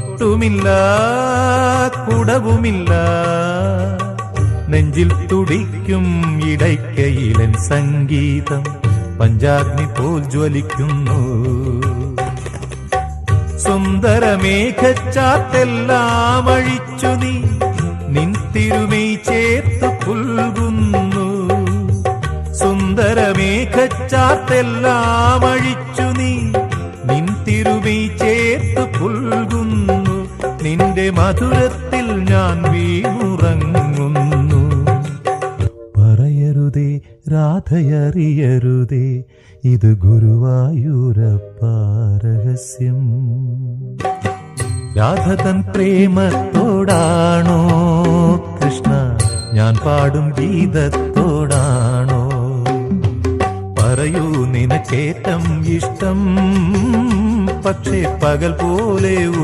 കൊട്ടുമില്ല കുടവുമില്ല. നെഞ്ചിൽ തുടിക്കും ഇടയ്ക്കയിലൻ സംഗീതം പഞ്ചാഗ്നി പോൽ ജ്വലിക്കുന്നു. സുന്ദരമേഘച്ചാത്തെല്ലാം അഴിച്ചു നീ നിൻ തിരുമൈ ചേർത്ത് പുൽകുന്നു. സുന്ദരമേഘച്ചാത്തെല്ലാം അഴിച്ചു തിരുമൈ ചേർത്ത് പുൽകുന്നു. നിന്റെ മധുരത്തിൽ ഞാൻ വീണുറങ്ങുന്നു പറയരുതേ രാധയറിയരുതേ ഇത് ഗുരുവായൂരപ്പ രഹസ്യം. രാധ തൻ പ്രേമത്തോടാണോ? കൃഷ്ണ ഞാൻ പാടും ഗീതത്തോടാണോ? പറയൂ നിനക്കേറ്റം ഇഷ്ടം பச்சை பகல் போலே